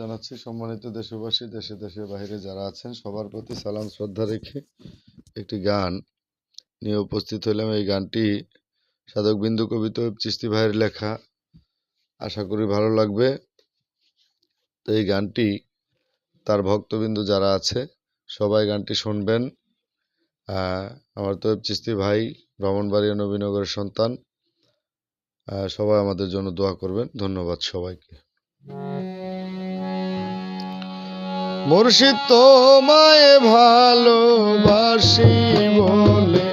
জানাচ্ছি। সম্মানিত দেশবাসী, দেশে, দেশের বাইরে যারা আছেন, সবার প্রতি সালাম, শ্রদ্ধা রেখে একটি গান নিয়ে উপস্থিত হলাম। এই গানটি সাধক বিন্দু কবিতা চিস্তি ভাইয়ের লেখা। আশা করি ভালো লাগবে। তো এই গানটি তার ভক্তবিন্দু যারা আছে, সবাই গানটি শুনবেন। আমার তো চিস্তি ভাই ব্রাহ্মণবাড়িয়া নবীনগরের সন্তান। সবাই আমাদের জন্য দোয়া করবেন। ধন্যবাদ সবাইকে। মুর্শিদ তোমায় ভালোবাসি বলে,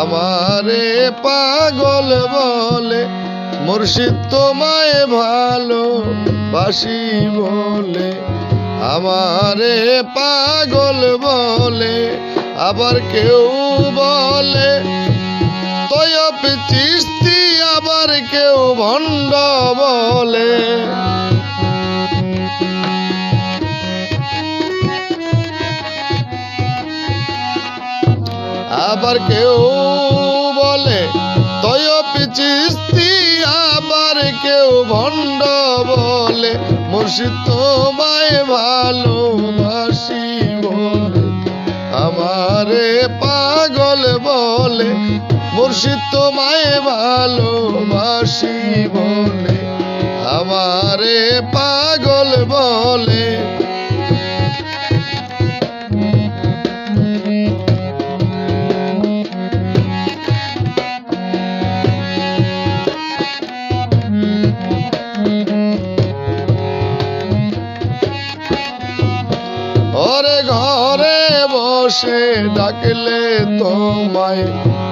আমারে পাগল বলে, মুর্শিদ তোমায় ভালোবাসি বলে, আমারে পাগল বলে, আবার কেউ বলে তয়প চিস্তি আবার কেউ ভণ্ড বলে। আবার কেউ বলে তয়প চিস্তি আবার কেউ ভণ্ড বলে মুর্শিদ তোমায় ভালোবাসি আমারে পাগল বলে মুর্শিদ তোমায় ভালোবাসি বলে। আমারে পাগল বলে ওরে ঘরে বসে ডাকলে তোমায়,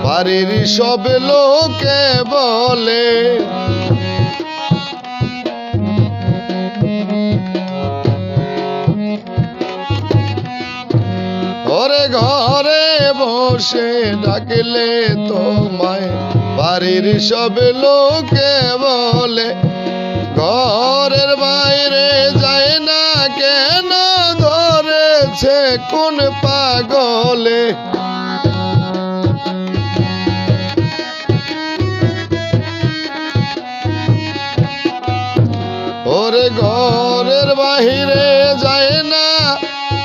বাড়ির সব লোকে বলে। ওরে ঘরে বসে ডাকলে তোমায়, বাড়ির সব লোকে বলে। ঘরের বাইরে যায় না কেন কোন পাগলে? ওরে ঘরের বাহিরে যায় না,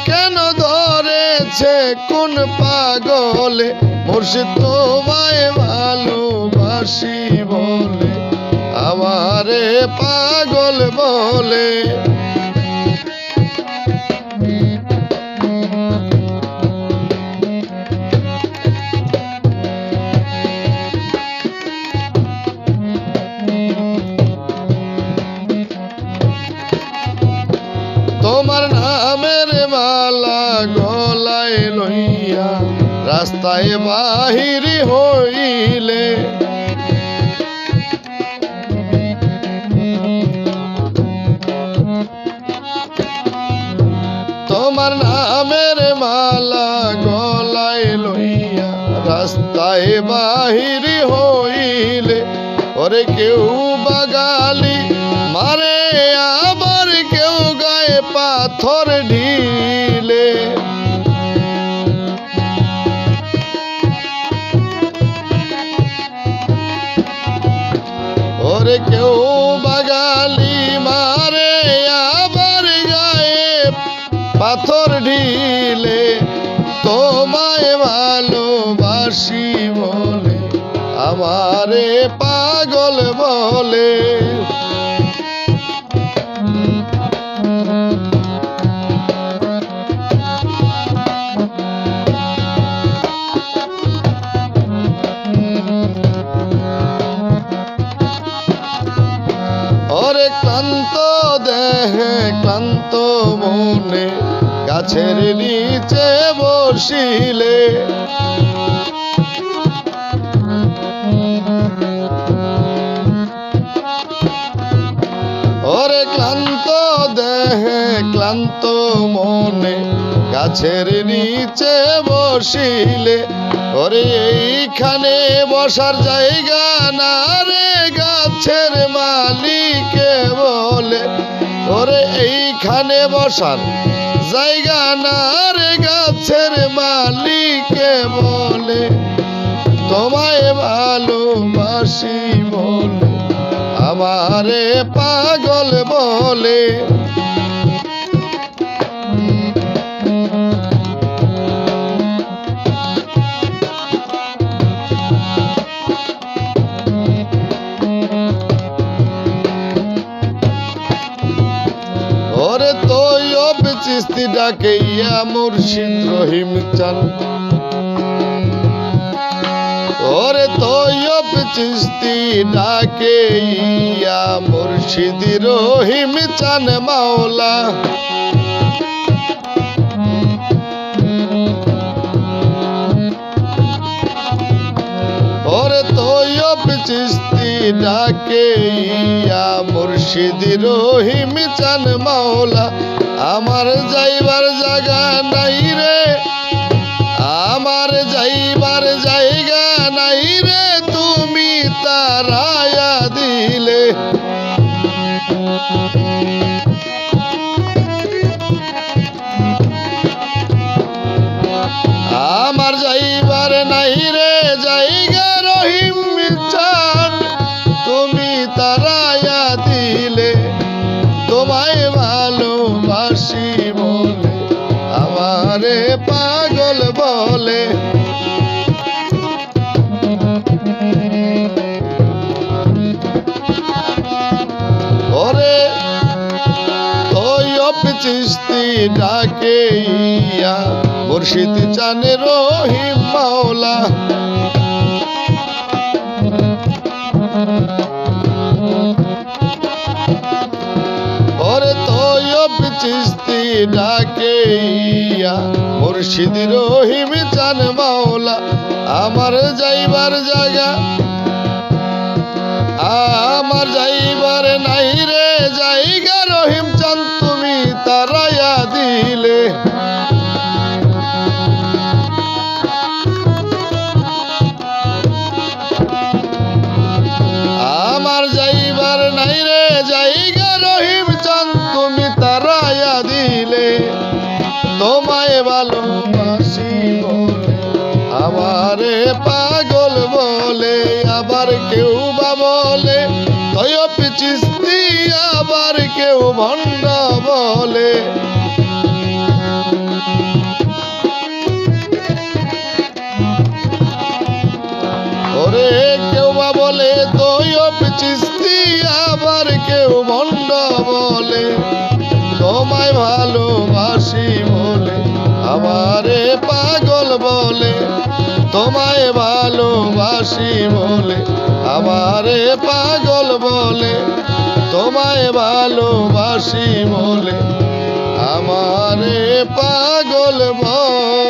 কেন ধরেছে কোন পাগলে? মুর্শিদ তোমায় ভালোবাসি বলে, আমারে পাগল বলে। গলায় লইয়া রাস্তায় বাহির হইলে। তোমার নামের মালা গলায় লইয়া রাস্তায় বাহির হইলে। ওরে কেউ বাগালি মারে, আবার কেউ গায়ে পাথর আমারে পাগল বলে। ওরে ক্লান্ত দেহে ক্লান্ত মনে গাছের নিচে বসিলে। গাছের নিচে বসিলে, ওরে এইখানে বসার জায়গা না রে গাছের মালিকে বলে। ওরে এইখানে বসার জায়গা না রে গাছের মালিকে বলে। তোমায় ভালোবাসি বলে আমারে পাগল বলে। ডাকে ইয়া মুর্শিদ রহিম চান। ওরে তৈয়ব চিস্তি ডাকে ইয়া মুর্শিদ রহিম চান মাওলা। ওরে তৈয়ব চিস্তি ডাকে, ইয়া মুর্শিদ রহিম চান মাওলা। আমার যাইবার জায়গা নাই রে, আমার যাইবার জায়গা নাই রে, তুমি তারায়া দিলে। আমার যাইবার নাই ডাকে ইয়া, মুর্শিদ চানে রহিম মাওলা। চিস্তি ডাকে ইয়া, মুর্শিদ রহিম চান মাওলা। আমার যাইবার জায়গা পাগল বলে, আবার কেউ বা বলে? তয়প চিস্তি আবার কেউ ভণ্ড বলে। কেউ বা বলে, তৈয়ব চিস্তি আবার কেউ ভণ্ড বলে। তোমায় ভালোবাসি বলে, আমারে পাগল বলে। তোমায় ভালোবাসি বলে আমারে পাগল বলে। তোমায় ভালোবাসি বলে আমারে পাগল বলে।